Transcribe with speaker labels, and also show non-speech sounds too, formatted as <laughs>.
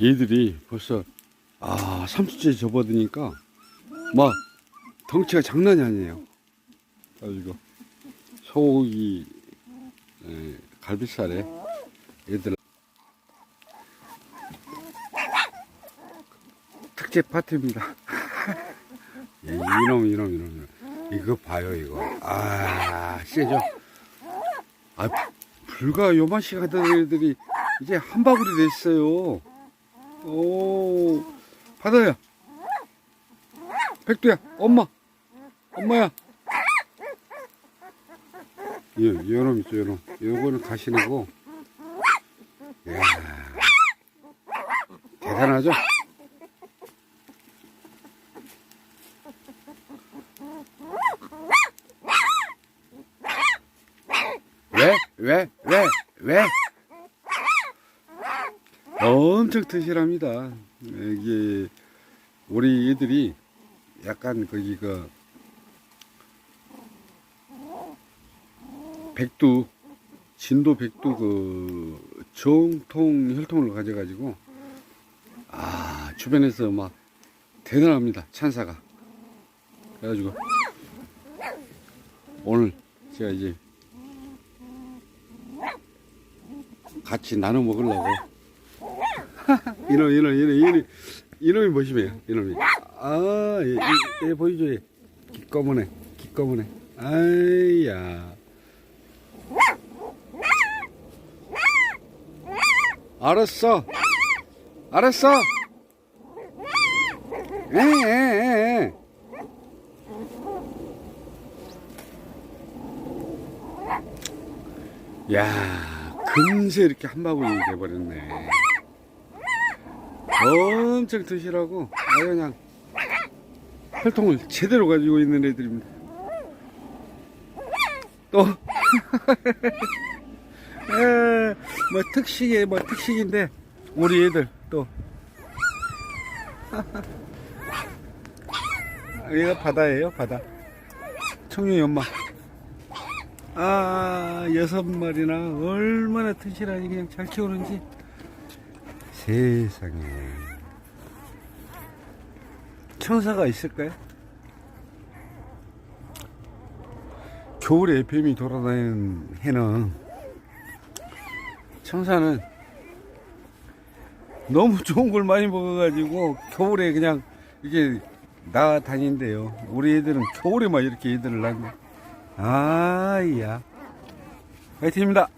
Speaker 1: 얘들이 벌써 아 30째 접어드니까 막 덩치가 장난이 아니에요. 가지고 소고기 에, 갈비살에 얘들 특제 파티입니다. <laughs> 예, 이놈 이놈 이놈 이거 봐요 이거 아 세죠? 아 불과 요만 시간 애들이 이제 한 바구리 됐어요. 오 받아요. 백두야 엄마 엄마야. 예, 요놈 있죠 요놈. 요거는 가시는고. 이야 대단하죠? 왜? 왜? 왜? 왜? 엄청 튼실합니다. 이게 우리 애들이 약간 거기가 백두 진도 백두 그 정통 혈통을 가져가지고 아 주변에서 막 대단합니다 찬사가 그래가지고 오늘 제가 이제 같이 나눠 먹으려고. 이놈, <laughs> 이놈, 이놈, 이놈, 이놈이 보시면, 이놈이. 아, 얘, 얘, 얘 보이죠? 얘. 기꺼머네, 기꺼머네. 아이야. 알았어. 알았어. 에, 에, 에, 에. 야, 금세 이렇게 한 바구니 돼버렸네. 엄청 드시라고 아주 그냥 혈통을 제대로 가지고 있는 애들입니다. 또, <laughs> 에, 뭐 특식이 뭐 특식인데 우리 애들 또 <laughs> 여기가 바다예요, 바다. 청룡이 엄마. 아, 여섯 마리나 얼마나 튼실하니 그냥 잘 키우는지. 세상에. 청사가 있을까요? 겨울에 뱀이 돌아다니는 해는 청사는 너무 <laughs> 좋은 걸 많이 먹어가지고 겨울에 그냥 이게 나다닌대요. 우리 애들은 겨울에만 이렇게 애들을 낳네. 아이야. 화이팅입니다.